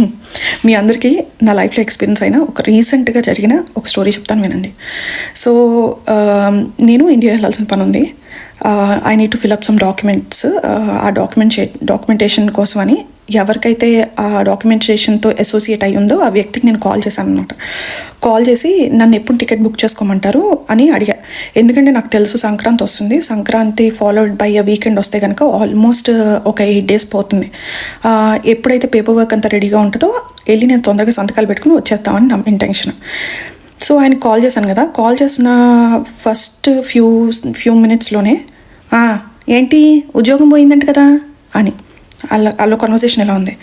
మీ అందరికీ నా లైఫ్లో ఎక్స్పీరియన్స్ అయిన ఒక రీసెంట్గా జరిగిన ఒక స్టోరీ చెప్తాను వినండి. సో నేను ఇండియా వెళ్ళాల్సిన పని ఉంది. I need to fill up some documents ఆ డాక్యుమెంట్ డాక్యుమెంటేషన్ కోసం అని ఎవరికైతే ఆ డాక్యుమెంటేషన్తో అసోసియేట్ అయి ఉందో ఆ వ్యక్తికి నేను కాల్ చేశాను అనమాట కాల్ చేసి నన్ను ఎప్పుడు టికెట్ బుక్ చేసుకోమంటారు అని అడిగా. ఎందుకంటే నాకు తెలుసు సంక్రాంతి వస్తుంది. Sankranti followed by a weekend వస్తే కనుక ఆల్మోస్ట్ uh, ఒక ఎయిట్ డేస్ పోతుంది. ఎప్పుడైతే పేపర్ వర్క్ అంతా రెడీగా ఉంటుందో వెళ్ళి నేను తొందరగా సంతకాలు పెట్టుకుని వచ్చేస్తామని నా ఇంటెన్షన్ సో ఆయన కాల్ చేశాను కదా. కాల్ చేసిన ఫస్ట్ ఫ్యూ ఫ్యూ మినిట్స్లోనే ఏంటి? ఉద్యోగం పోయిందంట కదా? అని. వాళ్ళ వాళ్ళ కన్వర్సేషన్ ఎలా ఉంది?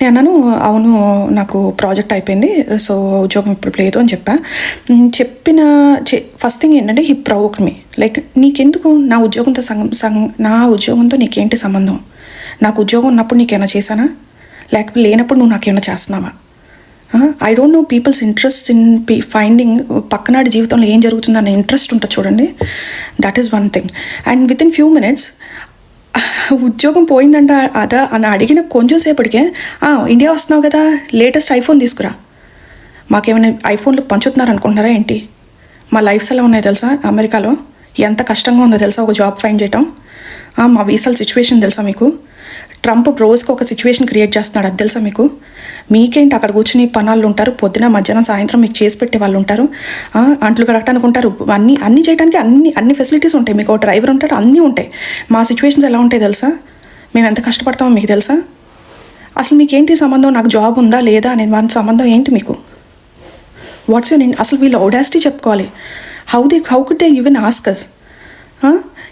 నేను అన్నాను అవును నాకు ప్రాజెక్ట్ అయిపోయింది సో ఉద్యోగం ఇప్పుడు లేదు అని చెప్పా. చెప్పిన ఫస్ట్ థింగ్ ఏంటంటే హీ ప్రౌక్ మీ లైక్ నీకెందుకు? నా ఉద్యోగంతో సంగం నా ఉద్యోగంతో నీకేంటి సంబంధం? నాకు ఉద్యోగం ఉన్నప్పుడు నీకేమైనా చేశానా? లేకపోతే లేనప్పుడు నువ్వు నాకేమైనా చేస్తున్నావా? I don't know people's interest in P finding పక్కనాడి జీవితంలో ఏం జరుగుతుందన్న ఇంట్రెస్ట్ ఉంటుంది చూడండి. That is one thing and with in few minutes ఉద్యోగం పోయిందంట. అదా అని అడిగిన కొంచెం సేపటికే ఇండియా వస్తున్నావు కదా లేటెస్ట్ ఐఫోన్ తీసుకురా. మాకేమైనా ఐఫోన్లు పంచుతున్నారు అనుకుంటున్నారా ఏంటి? మా లైఫ్స్ ఎలా ఉన్నాయి తెలుసా? అమెరికాలో ఎంత కష్టంగా ఉందో తెలుసా? ఒక జాబ్ ఫైండ్ చేయటం. మా వీసాల సిచ్యువేషన్ తెలుసా మీకు? ట్రంప్ రోజుకి ఒక సిచ్యువేషన్ క్రియేట్ చేస్తున్నాడు. అది తెలుసా మీకు? మీకేంటి అక్కడ కూర్చుని పనాళ్ళు ఉంటారు? పొద్దున మధ్యాహ్నం సాయంత్రం మీకు చేసి పెట్టే వాళ్ళు ఉంటారు. అంట్లు కడగటానికి ఉంటారు అన్ని అన్ని చేయడానికి అన్ని అన్ని ఫెసిలిటీస్ ఉంటాయి. మీకు ఒక డ్రైవర్ ఉంటాడు అన్నీ ఉంటాయి. మా సిచ్యువేషన్స్ ఎలా ఉంటాయి తెలుసా? మేము ఎంత కష్టపడతామో మీకు తెలుసా? అసలు మీకేంటి సంబంధం? నాకు జాబ్ ఉందా లేదా అనే మన సంబంధం ఏంటి మీకు? వాట్స్ యూర్ అసలు వీళ్ళు ఓడాసిటీ చెప్పుకోవాలి. How they how could they even ask us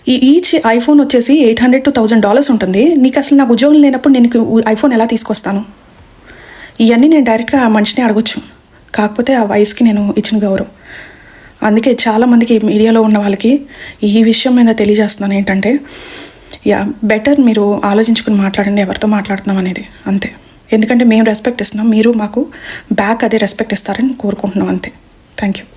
ఈ ఈచ్ ఐఫోన్ వచ్చేసి eight hundred to thousand dollars ఉంటుంది. నీకు అసలు నాకు ఉద్యోగం లేనప్పుడు నేను ఐఫోన్ ఎలా తీసుకొస్తాను? ఇవన్నీ నేను డైరెక్ట్గా ఆ మనిషిని అడగొచ్చు. కాకపోతే ఆ వయసుకి నేను ఇచ్చిన గౌరవం. అందుకే చాలామందికి మీడియాలో ఉన్న వాళ్ళకి ఈ విషయం మీద తెలియజేస్తున్నాను. ఏంటంటే యా బెటర్ మీరు ఆలోచించుకుని మాట్లాడండి ఎవరితో మాట్లాడుతున్నాం అనేది. అంతే. ఎందుకంటే మేము రెస్పెక్ట్ ఇస్తున్నాం మీరు మాకు బ్యాక్ అదే రెస్పెక్ట్ ఇస్తారని కోరుకుంటున్నాం. అంతే. Thank you